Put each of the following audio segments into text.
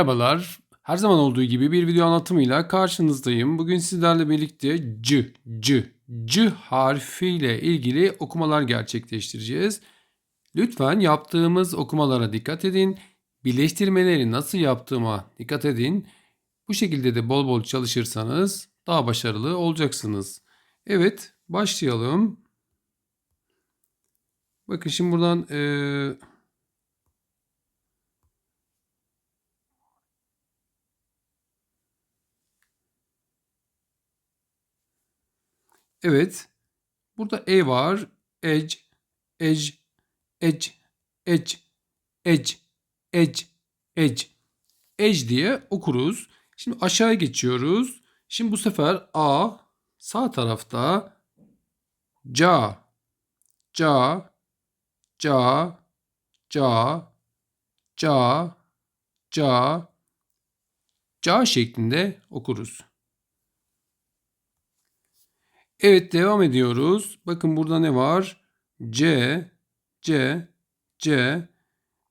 Merhabalar. Her zaman olduğu gibi bir video anlatımıyla karşınızdayım. Bugün sizlerle birlikte C, C, C harfiyle ilgili okumalar gerçekleştireceğiz. Lütfen yaptığımız okumalara dikkat edin. Birleştirmeleri nasıl yaptığıma dikkat edin. Bu şekilde de bol bol çalışırsanız daha başarılı olacaksınız. Evet, başlayalım. Bakın şimdi buradan eee Evet. Burada e var. Edge, edge, edge, edge, edge, edge, edge. Edge diye okuruz. Şimdi aşağıya geçiyoruz. Şimdi bu sefer A sağ tarafta ca, ca, ca, ca, ca, ca, ca şeklinde okuruz. Evet devam ediyoruz. Bakın burada ne var? C, C, C.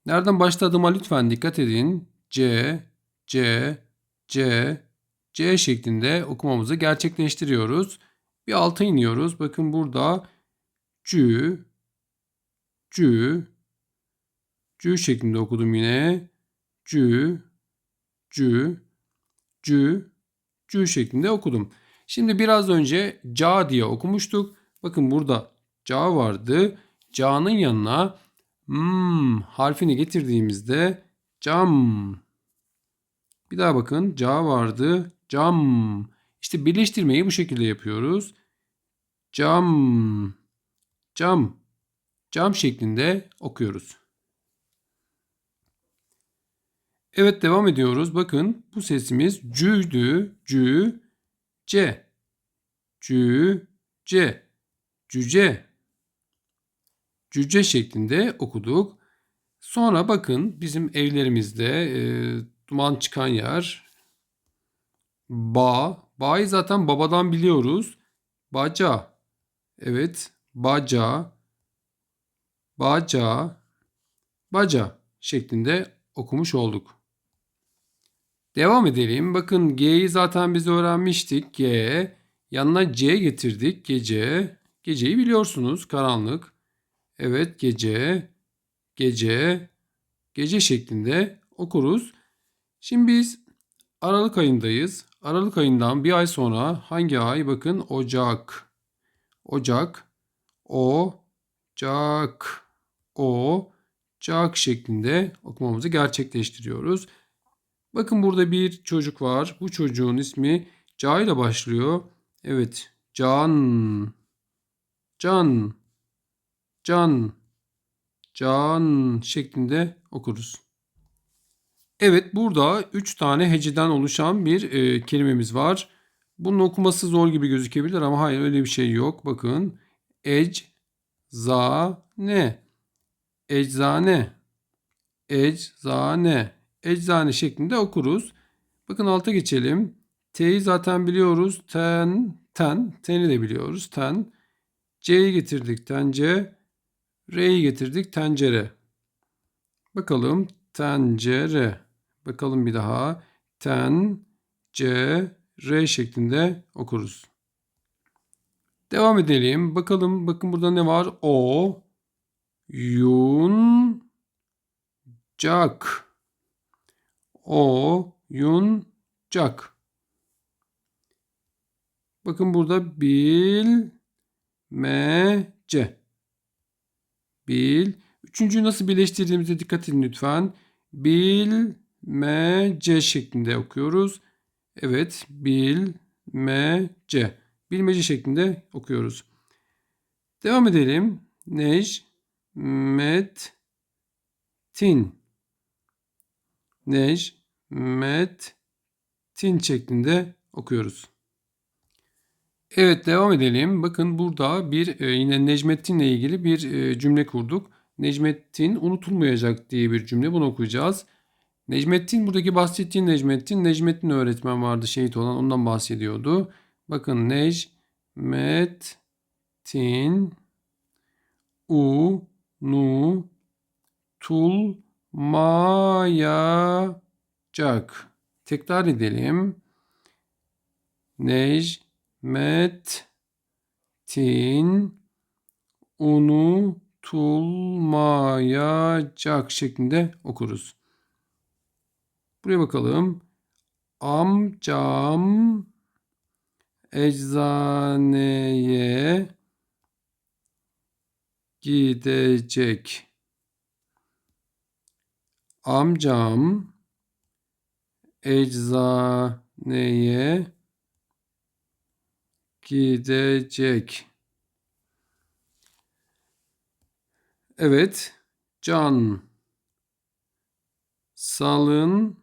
Nereden başladığıma lütfen dikkat edin. C, C, C, C şeklinde okumamızı gerçekleştiriyoruz. Bir alta iniyoruz. Bakın burada cü, cü, cü şeklinde okudum yine. Cü, cü, cü, cü şeklinde okudum. Şimdi biraz önce ca diye okumuştuk. Bakın burada ca vardı. Ca'nın yanına m harfini getirdiğimizde cam. Bir daha bakın ca vardı. Cam. İşte birleştirmeyi bu şekilde yapıyoruz. Cam. Cam. Cam şeklinde okuyoruz. Evet devam ediyoruz. Bakın bu sesimiz cü'dü. Cü. C. Cü. C. Cüce. Cüce şeklinde okuduk. Sonra bakın bizim evlerimizde e, duman çıkan yer. Ba. Ba'yı zaten babadan biliyoruz. Baca. Evet. Baca. Baca. Baca şeklinde okumuş olduk. Devam edelim. Bakın G'yi zaten biz öğrenmiştik. G. Yanına C getirdik. Gece. Geceyi biliyorsunuz. Karanlık. Evet gece. Gece. Gece şeklinde okuruz. Şimdi biz Aralık ayındayız. Aralık ayından bir ay sonra hangi ay? Bakın Ocak. Ocak. Ocak. Ocak şeklinde okumamızı gerçekleştiriyoruz. Bakın burada bir çocuk var. Bu çocuğun ismi Ca ile başlıyor. Evet. Can. Can. Can. Can şeklinde okuruz. Evet burada 3 tane heceden oluşan bir e, kelimemiz var. Bunun okuması zor gibi gözükebilir ama hayır öyle bir şey yok. Bakın. Ec, za, ne. Eczane. Eczane eczane şeklinde okuruz. Bakın alta geçelim. T'yi zaten biliyoruz. Ten, ten. Ten'i de biliyoruz. Ten. C'yi getirdik. Tence. R'yi getirdik. Tencere. Bakalım. Tencere. Bakalım bir daha. Ten, C, R şeklinde okuruz. Devam edelim. Bakalım. Bakın burada ne var? O, yun, cak oyuncak. Bakın burada bilmece. Bil. Üçüncüyü nasıl birleştirdiğimize dikkat edin lütfen. Bilmece şeklinde okuyoruz. Evet, bilmece. Bilmece şeklinde okuyoruz. Devam edelim. Necmettin. Nej, tin şeklinde okuyoruz. Evet devam edelim. Bakın burada bir e, yine Necmettin ile ilgili bir e, cümle kurduk. Necmettin unutulmayacak diye bir cümle bunu okuyacağız. Necmettin buradaki bahsettiğim Necmettin. Necmettin öğretmen vardı şehit olan ondan bahsediyordu. Bakın Necmettin U Nu Tul Maya Alacak. Tekrar edelim. Necmettin unutulmayacak şeklinde okuruz. Buraya bakalım. Amcam eczaneye gidecek. Amcam eczaneye gidecek. Evet. Can salıncakta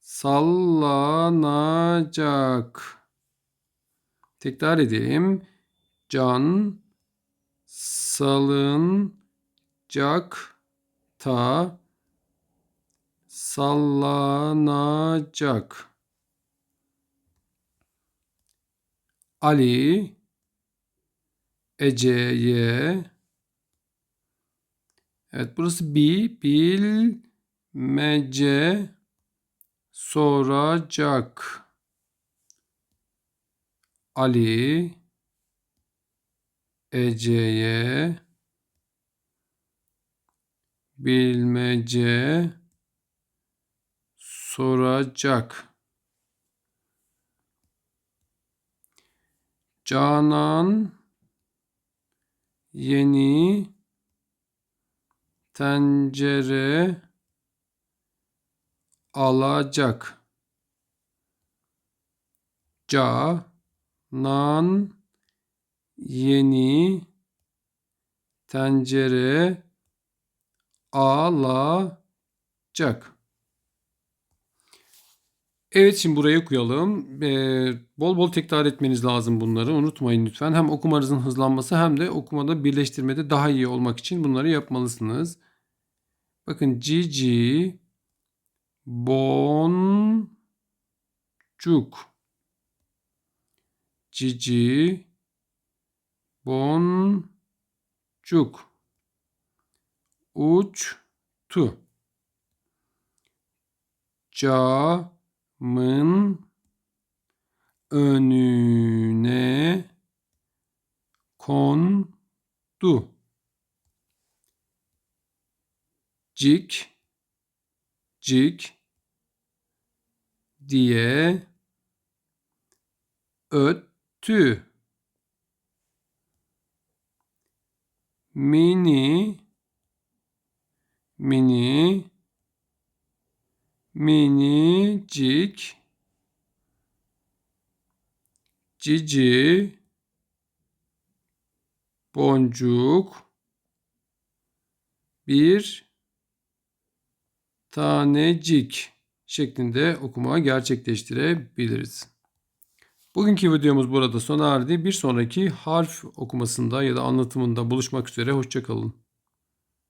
sallanacak. Tekrar edeyim. Can salıncakta sallanacak. Ali Ece'ye Evet burası bi bilmece soracak. Ali Ece'ye bilmece soracak. Canan yeni tencere alacak. Canan yeni tencere alacak. Evet şimdi buraya okuyalım. Ee, bol bol tekrar etmeniz lazım bunları. Unutmayın lütfen. Hem okumanızın hızlanması hem de okumada birleştirmede daha iyi olmak için bunları yapmalısınız. Bakın cici boncuk cici boncuk uçtu camın önüne kondu. Cik cik diye öttü. Mini mini minicik cici boncuk bir tanecik şeklinde okuma gerçekleştirebiliriz. Bugünkü videomuz burada sona erdi. Bir sonraki harf okumasında ya da anlatımında buluşmak üzere. Hoşçakalın.